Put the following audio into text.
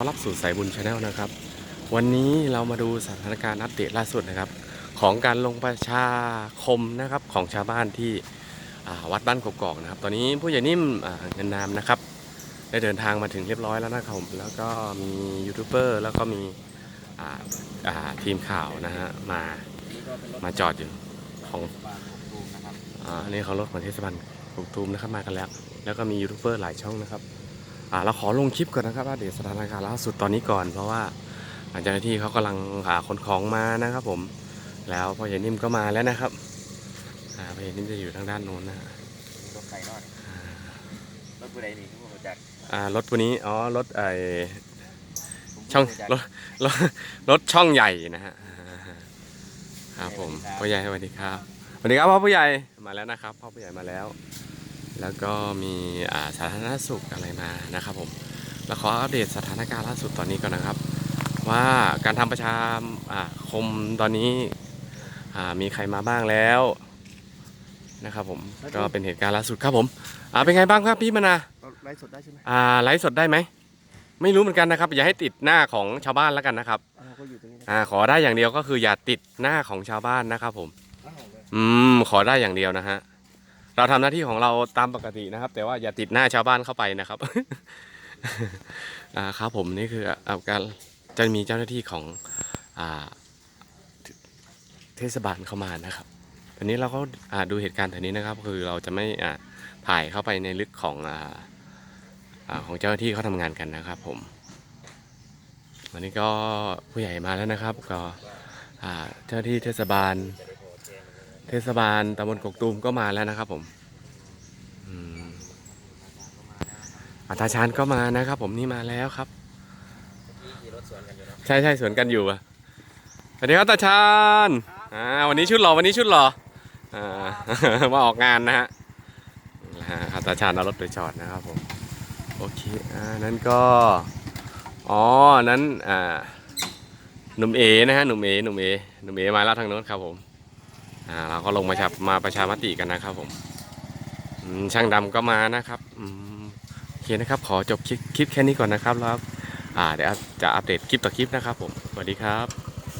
รับสู่สายบุญชาแนลนะครับ วันนี้เรามาดูสถานการณ์อัปเดตล่าสุดนะครับ ของการลงประชาคมนะครับของชาวบ้านที่วัดบ้านกกอกนะครับ ตอนนี้ผู้ใหญ่นิ่มเงินนามนะครับ ได้เดินทางมาถึงเรียบร้อยแล้วนะครับผมแล้วก็มียูทูบเบอร์แล้วก็มีทีมข่าวนะฮะมามาจอดอยู่ของอันนี้เขารถของเทศบาลกกตูมนะครับมากันแล้ว แล้วก็มียูทูบเบอร์หลายช่องนะครับ เราขอลงคลิปก่อนนะครับว่าเดี๋ยวสถานการณ์ล่าสุดตอนนี้ก่อน เพราะว่าเจ้าหน้าที่เขากำลังหาขนของมานะครับ ผม แล้วพ่อใหญ่นิ่มก็มาแล้วนะครับอ่าพ่อใหญ่นิ่มจะอยู่ทางด้านโน้นนะฮะรถไฟนอดรถบุรีนี่ที่ผมรู้จักอ่ารถตัวนี้อ๋อรถไอผมช่องรู้จักรถรถรถช่องใหญ่นะฮะครับผมพ่อใหญ่สวัสดีครับสวัสดีครับพ่อผู้ใหญ่มาแล้วนะครับพ่อผู้ใหญ่มาแล้ว แล้วก็มีอ่าสาธารณสุขอะไรมานะครับผมแล้วขออัปเดตสถานการณ์ล่าสุดตอนนี้ก่อนนะครับ ว่าการทำประชาอ่าคมตอนนี้อ่ามีใครมาบ้างแล้วนะครับผมก็เป็นเหตุการณ์ล่าสุดครับผมอ่าเป็นไงบ้างครับพี่มนาไลฟ์สดได้ใช่ไหมอ่าไลฟ์สดได้ไหมไม่รู้เหมือนกันนะครับ อย่าให้ติดหน้าของชาวบ้านแล้วกันนะครับอ้าวก็อยู่ตรงนี้นะอ่าขอได้อย่างเดียวก็คืออย่าติดหน้าของชาวบ้านนะครับผมอ้าวเลยอืมขอได้อย่างเดียวนะฮะ เราทำหน้าที่ของเราตามปกตินะครับ แต่ว่าอย่าติดหน้าชาวบ้านเข้าไปนะครับอ่าครับผมนี่คือเอาการจะมีเจ้าหน้าที่ของอ่าเทศบาลเข้ามานะครับอันนี้เราก็อ่าดูเหตุการณ์แถวนี้นะครับ คือเราจะไม่อ่าถ่ายเข้าไปในลึกของอ่าของเจ้าหน้าที่เขาทำงานกันนะครับผมวันนี้ก็ผู้ใหญ่มาแล้วนะครับ ก็เจ้าหน้าที่เทศบาล เทศบาลตำบลกกตูมก็มาแล้วนะครับผมอืมอาตาชานก็มานะครับผมนี่มาแล้วครับขี่รถสวนกันอยู่เนาะใช่ใช่สวนกันอยู่อะสวัสดีครับตาชานอ่าวันนี้ชุดหล่อวันนี้ชุดหล่ออ่ามาออกงานนะฮะนะฮะครับตาชานเอารถไปจอดนะครับผมโอเคอ่านั้นก็อ๋อนั้นอ่าหนุ่มเอนะฮะหนุ่มเอหนุ่มเอหนุ่มเอมาแล้วทางโน้นครับผม อ่าเราก็ลงมาชับมาประชามติกันนะครับผมช่างดำก็มานะครับโอเคนะครับขอจบคลิปแค่นี้ก่อนนะครับแล้วเดี๋ยวจะอัปเดตคลิปต่อคลิปนะครับผมสวัสดีครับ